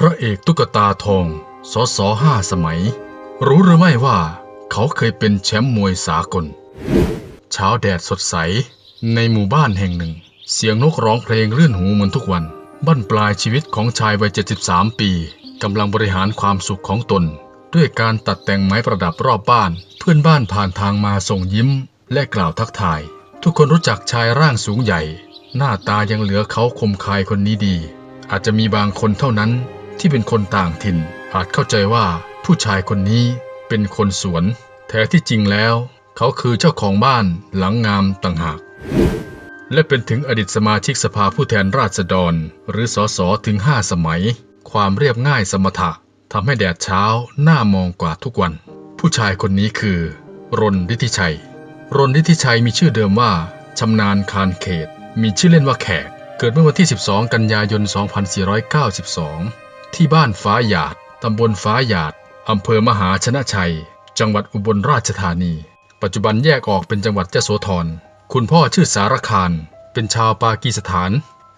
พระเอกตุ๊กตาทอง สสห้าสมัย รู้หรือไม่ว่า เขาเคยเป็นแชมป์มวยสากล เช้าแดดสดใส ในหมู่บ้านแห่งหนึ่ง เสียงนกร้องเพลงรื่นหูเหมือนทุกวัน บั้นปลายชีวิตของชายวัย 73 ปีกำลังบริหารความสุขของตน ด้วยการตัดแต่งไม้ประดับรอบบ้าน เพื่อนบ้านผ่านทางมาส่งยิ้ม และกล่าวทักทาย ทุกคนรู้จักชายร่างสูงใหญ่ หน้าตายังเหลือเขาคมคายคนนี้ดี อาจจะมีบางคนเท่านั้น ที่เป็นคนต่างถิ่นอาจเข้าใจว่าผู้ชายคนนี้เป็นคนสวน แท้ที่จริงแล้ว เขาคือเจ้าของบ้านหลังงามต่างหาก และเป็นถึงอดีตสมาชิกสภาผู้แทนราษฎร หรือสสถึงห้าสมัย ความเรียบง่ายสมถะทำให้แดดเช้าหน้ามองกว่าทุกวัน ผู้ชายคนนี้คือ รนฤทธิชัย รนฤทธิชัยมีชื่อเดิมว่าชำนาญคารเขต มีชื่อเล่นว่าแขก เกิดเมื่อวันที่ 12 กันยายน 2492 ที่บ้านฟ้าหยาด ตำบลฟ้าหยาด อำเภอมหาชนะชัย จังหวัดอุบลราชธานี ปัจจุบันแยกออกเป็นจังหวัดยโสธร คุณพ่อชื่อสารคารเป็นชาวปากีสถาน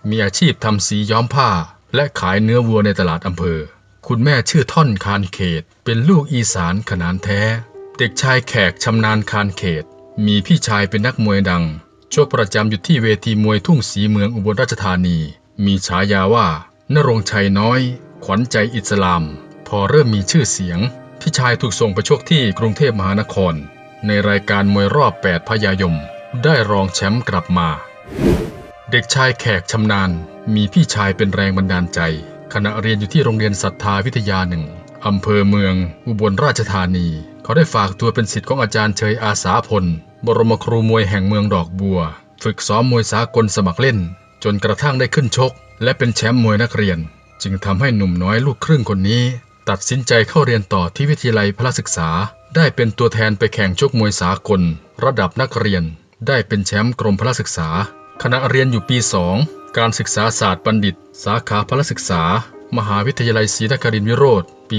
มีอาชีพทำสีย้อมผ้า และขายเนื้อวัวในตลาดอำเภอ คุณแม่ชื่อท่อนคานเขต เป็นลูกอีสานขนานแท้ เด็กชายแขกชำนาญคานเขต มีพี่ชายเป็นนักมวยดังชกประจำอยู่ที่เวทีมวยทุ่งสีเมืองอุบลราชธานี มีฉายาว่านรงชัยน้อย ขวัญใจอิสลาม พอเริ่มมีชื่อเสียง พี่ชายถูกส่งไปชกที่กรุงเทพมหานคร ในรายการมวยรอบ 8 พยายม ได้รองแชมป์กลับมา เด็กชายแขกชำนาญ มีพี่ชายเป็นแรงบันดาลใจ ขณะเรียนอยู่ที่โรงเรียนศรัทธาวิทยาหนึ่งอำเภอเมือง อุบลราชธานี เขาได้ฝากตัวเป็นศิษย์ของอาจารย์เชยอาสาพล บรมครูมวยแห่งเมืองดอกบัว ฝึกซ้อมมวยสากลสมัครเล่น จนกระทั่งได้ขึ้นชก และเป็นแชมป์มวยนักเรียน จึงทำให้หนุ่มน้อยลูกครึ่งคนนี้ ตัดสินใจเข้าเรียนต่อที่วิทยาลัยพละศึกษา ได้เป็นตัวแทนไปแข่งชกมวยสากล ระดับนักเรียน ได้เป็นแชมป์กรมพละศึกษา ขณะเรียนอยู่ปี 2 การศึกษาศาสตร์บัณฑิต สาขาพละศึกษา มหาวิทยาลัยศรีนครินทร์วิโรธปี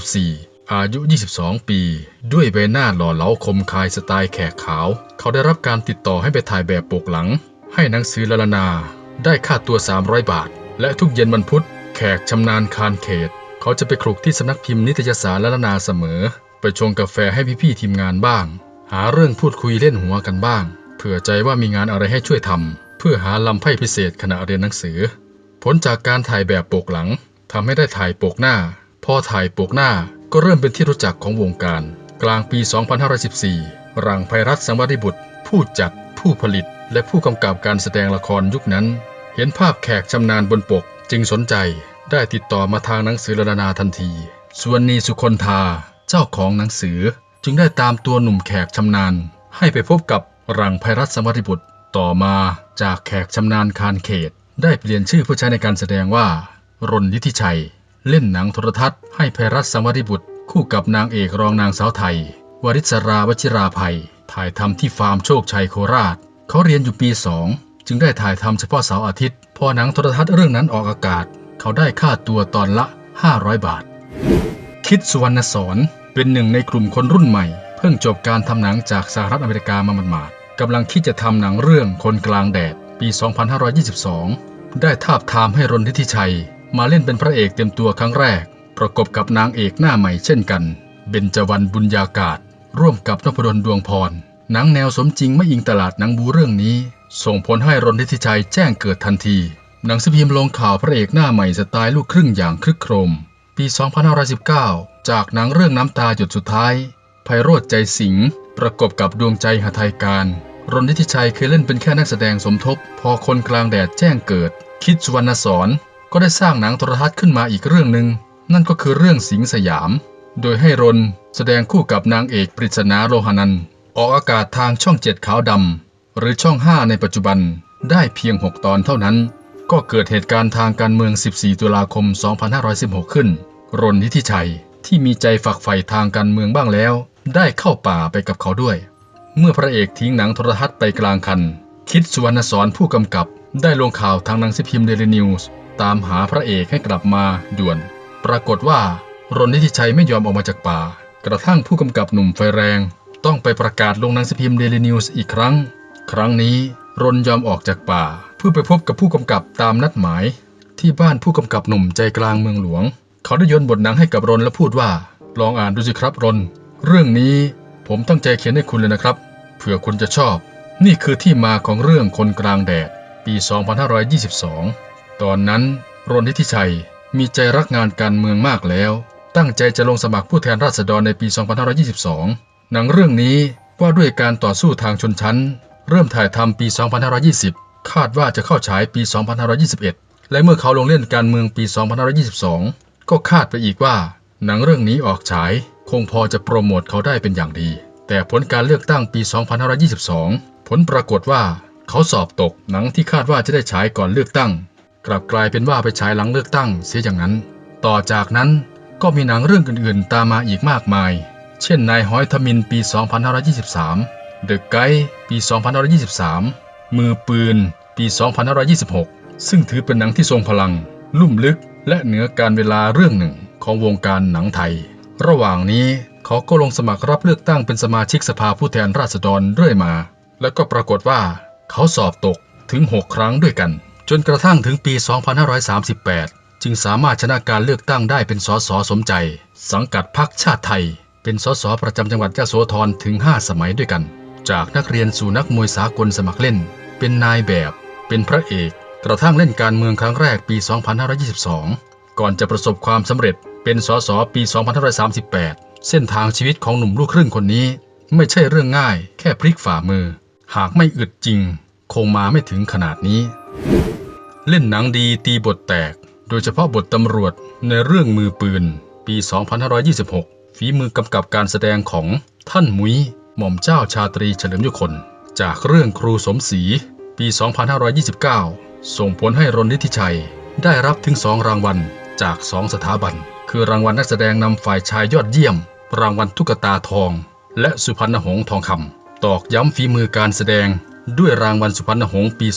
2514 อายุ 22 ปี ด้วยใบหน้าหล่อเหลาคมคายสไตล์แขกขาว เขาได้รับการติดต่อให้ไปถ่ายแบบปกหลัง ให้หนังสือละลนา ได้ค่าตัว 300 บาท และทุกเย็นวันพุธ แขกชำนาญคารเขต เขาจะไปคลุกที่สำนักพิมพ์นิตยสารละนาเสมอ ไปชงกาแฟให้พี่ๆทีมงานบ้าง หาเรื่องพูดคุยเล่นหัวกันบ้าง เผื่อใจว่ามีงานอะไรให้ช่วยทำเพื่อหาลำไพ่พิเศษขณะเรียนหนังสือ ผลจากการถ่ายแบบปกหลังทำให้ได้ถ่ายปกหน้า พอถ่ายปกหน้าก็เริ่มเป็นที่รู้จักของวงการ กลางปี 2514 รังไพรัตสังวริบุตร ผู้จัด ผู้ผลิต และผู้กำกับการแสดงละครยุคนั้น เห็นภาพแขกชำนาญบนปก จึงสนใจได้ติดต่อมาทางหนังสือระนาทันที ส่วนนีสุคนธาเจ้าของหนังสือจึงได้ตามตัวหนุ่มแขกชำนาญ ให้ไปพบกับรังไพรัตสังวริบุตร ต่อมาจากแขกชำนาญคารเขต ได้เปลี่ยนชื่อผู้ใช้ในการแสดงว่ารนนิธิชัย เล่นหนังโทรทัศน์ให้ไพรัตสังวริบุตร คู่กับนางเอกรองนางสาวไทย วริศราวชิราภัย ถ่ายทำที่ฟาร์มโชคชัยโคราช เขาเรียนอยู่ปีสอง จึงได้ถ่ายทำเฉพาะเสาร์อาทิตย์ พอหนังโทรทัศน์เรื่องนั้นออกอากาศ เขาได้ค่าตัวตอนละ 500 บาท คิดสุวรรณสอนเป็นหนึ่งในกลุ่มคนรุ่นใหม่ เพิ่งจบการทำหนังจากสหรัฐอเมริกามาหมาดๆกำลังคิดจะทำหนังเรื่องคนกลางแดดปี 2522 ได้ทาบทามให้รนทิธิชัย มาเล่นเป็นพระเอกเต็มตัวครั้งแรก ประกบกับนางเอกหน้าใหม่เช่นกัน เบญจวรรณบุญญากาศ ร่วมกับนพดลดวงพร หนังแนวสมจริงไม่อิงตลาดหนังบูเรื่องนี้ ส่งผลให้รนทิธิชัยแจ้งเกิดทันที หนังสือพิมพ์ลงข่าวพระเอกหน้าใหม่สไตล์ลูกครึ่งอย่างคลึกโครม ปี 2519 จากหนังเรื่องน้ำตาหยดสุดท้าย ไพโรธใจสิงห์ประกบกับดวงใจหทัยการรนทิธิชัยเคยเล่นเป็นแค่นักแสดงสมทบ พอคนกลางแดดแจ้งเกิด คิดสุวรรณสอนก็ได้สร้างหนังโทรทัศน์ขึ้นมาอีกเรื่องหนึ่งนั่นก็คือเรื่องสิงสยาม โดยให้รนแสดงคู่กับนางเอกปริศนาโลหนัน ออกอากาศทางช่องเจ็ดขาวดำ หรือช่อง 5 ในปัจจุบันได้เพียง 6 ตอนเท่านั้น ก็เกิดเหตุการณ์ทางการเมือง 14 ตุลาคม 2516 ขึ้น รนนิธิชัยที่มีใจฝักใฝ่ทางการเมืองบ้างแล้ว ได้เข้าป่าไปกับเขาด้วย เมื่อพระเอกทิ้งหนังโทรทัศน์ไปกลางคัน คิดสุวรรณสอนผู้กำกับ ได้ลงข่าวทางหนังสือพิมพ์เดลินิวส์ตามหาพระเอกให้กลับมาด่วน ปรากฏว่ารนนิธิชัยไม่ยอมออกมาจากป่า กระทั่งผู้กำกับหนุ่มไฟแรง ต้องไปประกาศลงหนังสือพิมพ์เดลินิวส์อีกครั้ง ครั้งนี้รนยอมออกจากป่า เพื่อไปพบกับผู้กำกับตามนัดหมาย ที่บ้านผู้กำกับหนุ่มใจกลางเมืองหลวง เขาได้โยนบทหนังให้กับรนและพูดว่า ลองอ่านดูสิครับรน เรื่องนี้ผมตั้งใจเขียนให้คุณเลยนะครับ เผื่อคุณจะชอบ นี่คือที่มาของเรื่องคนกลางแดด ปี 2522 ตอนนั้น รนนิธิชัยมีใจรักงานการเมืองมากแล้ว ตั้งใจจะลงสมัครผู้แทนราษฎรในปี 2522 หนังเรื่องนี้ว่าด้วยการต่อสู้ทางชนชั้น เริ่มถ่ายทำปี 2520 คาดว่าจะเข้าฉายปี 2521 และเมื่อเขาลงเล่นการเมืองปี 2522 ก็คาดไปอีกว่า หนังเรื่องนี้ออกฉาย คงพอจะโปรโมทเขาได้เป็นอย่างดี แต่ผลการเลือกตั้งปี 2522 ผลปรากฏว่า เขาสอบตกหนังที่คาดว่าจะได้ฉายก่อนเลือกตั้ง กลับกลายเป็นว่าไปฉายหลังเลือกตั้งเสียอย่างนั้น ต่อจากนั้นก็มีหนังเรื่องอื่นๆ ตามมาอีกมากมาย เช่นนายหอยทมินปี 2523 เดอะไกด์ปี 2523 มือปืน ปี 2526 ซึ่งถือเป็นหนังที่ทรงพลัง ลุ่มลึกและเหนือการเวลาเรื่องหนึ่งของวงการหนังไทย ระหว่างนี้เขาก็ลงสมัครรับเลือกตั้งเป็นสมาชิกสภาผู้แทนราษฎรเรื่อยมา แล้วก็ปรากฏว่าเขาสอบตกถึง 6 ครั้งด้วยกัน จนกระทั่งถึงปี 2538 จึงสามารถชนะการเลือกตั้งได้เป็นสสสมใจ สังกัดพรรคชาติไทย เป็นสสประจำจังหวัดยะโสธรถึง 5 สมัยด้วยกัน จากนักเรียนสู่นักมวยสากลสมัครเล่น เป็นนายแบบ เป็นพระเอก กระทั่งเล่นการเมืองครั้งแรกปี 2522 ก่อนจะประสบความสำเร็จเป็นสสปี 2538 เส้นทางชีวิตของหนุ่มลูกครึ่งคนนี้ ไม่ใช่เรื่องง่าย แค่พลิกฝ่ามือ หากไม่อึดจริง คงมาไม่ถึงขนาดนี้ เล่นหนังดีตีบทแตก โดยเฉพาะบทตำรวจในเรื่องมือปืน ปี 2526 ฝีมือกำกับการแสดงของท่านมุ้ย หม่อมเจ้าชาตรีเฉลิมยุคน จากเรื่องครูสมศรีปี 2529 ส่งผลให้รนนิธิชัย ได้รับถึงสองรางวัลจากสองสถาบัน คือรางวัลนักแสดงนำฝ่ายชายยอดเยี่ยม รางวัลตุ๊กตาทอง และสุพรรณหงส์ทองคำตอกย้ำฝีมือการแสดง ด้วยรางวัลสุพรรณหงส์ปี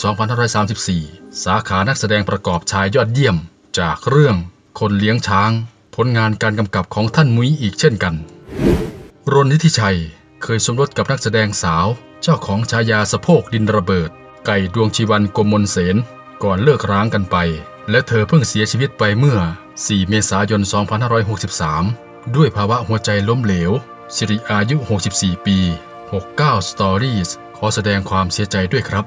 2534 สาขานักแสดงประกอบชายยอดเยี่ยม จากเรื่องคนเลี้ยงช้าง ผลงานการกำกับของท่านมุ้ยอีกเช่นกัน รนนิธิชัย เคยสมรสกับนักแสดงสาว เจ้าของฉายาสะโพกดินระเบิด ไก่ดวงชีวันกมมลเสนก่อนเลิกร้างกันไป และเธอเพิ่งเสียชีวิตไปเมื่อ 4 เมษายน 2563 ด้วยภาวะหัวใจล้มเหลว สิริอายุ 64 ปี 69 Stories ขอแสดงความเสียใจด้วยครับ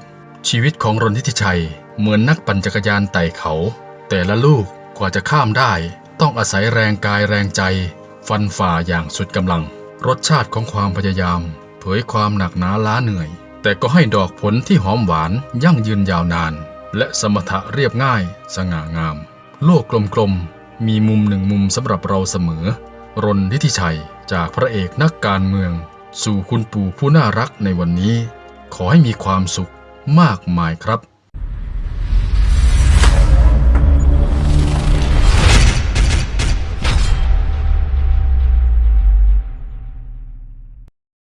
ชีวิตของรนทิติชัย เหมือนนักปั่นจักรยานไต่เขา แต่ละลูกกว่าจะข้ามได้ ต้องอาศัยแรงกายแรงใจ ฟันฝ่าอย่างสุดกำลัง รสชาติของความพยายาม เผยความหนักหนาล้าเหนื่อย แต่ก็ให้ดอกผลที่หอมหวานยั่งยืนยาวนาน และสมถะเรียบง่าย สง่างาม โลกกลมๆ มีมุมหนึ่งมุมสำหรับเราเสมอ รนทิติชัยจากพระเอกนักการเมือง สู่คุณปู่ผู้น่ารักในวันนี้ ขอให้มีความสุขมากมายครับ